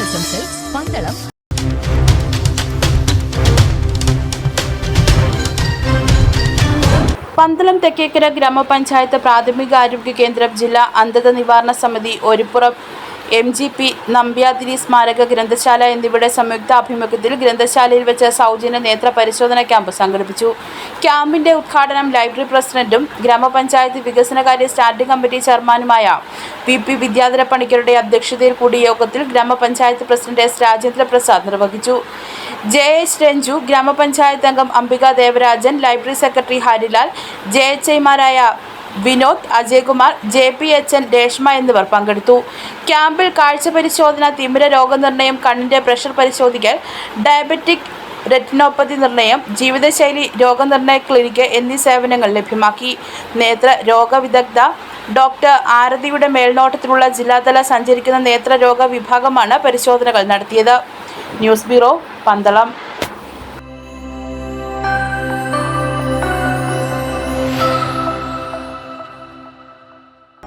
ആശംസകൾ പന്തളം പന്തളം തെക്കേക്കര ഗ്രാമപഞ്ചായത്ത് പ്രാഥമികാരോഗ്യ കേന്ദ്രം ജില്ലാ അന്ധത നിവാരണ സമിതി Oruppuram M G P Nambiathiri സ്മാരക ഗ്രന്ഥശാല എന്നിവയുടെ സംയുക്ത ആഭിമുഖ്യത്തിൽ ഗ്രന്ഥശാലയിൽ വെച്ച് സൗജന്യ നേത്ര പരിശോധന ക്യാമ്പ് സംഘടിപ്പിച്ചു. ക്യാമ്പിന്റെ ഉദ്ഘാടനം ലൈബ്രറി പ്രസിഡന്റും ഗ്രാമപഞ്ചായത്ത് വികസനകാര്യ സ്റ്റാൻഡിംഗ് കമ്മിറ്റി ചെയർമാനുമായ വി പി വിദ്യാധര പണിക്കരുടെ അധ്യക്ഷതയിൽ കൂടിയ യോഗത്തിൽ ഗ്രാമപഞ്ചായത്ത് പ്രസിഡന്റ് എസ് രാജേന്ദ്ര പ്രസാദ് നിർവഹിച്ചു. ജെ എച്ച് രഞ്ജു ഗ്രാമപഞ്ചായത്ത് അംഗം Ambika Devarajan library secretary Harilal J H ഐമാരായ Vinod Ajaykumar J P H N Reshma എന്നിവർ പങ്കെടുത്തു. ക്യാമ്പിൽ കാഴ്ച പരിശോധന തിമിര രോഗനിർണയം കണ്ണിന്റെ പ്രഷർ പരിശോധിക്കൽ ഡയബറ്റിക് റെറ്റിനോപ്പതി നിർണയം ജീവിതശൈലി രോഗനിർണയ ക്ലിനിക്ക് എന്നീ സേവനങ്ങൾ ലഭ്യമാക്കി. നേത്ര രോഗവിദഗ്ധ ഡോക്ടർ ആരതിയുടെ മേൽനോട്ടത്തിലുള്ള ജില്ലാതല സഞ്ചരിക്കുന്ന നേത്രരോഗ വിഭാഗമാണ് പരിശോധനകൾ നടത്തിയത്. News bureau Pandalam.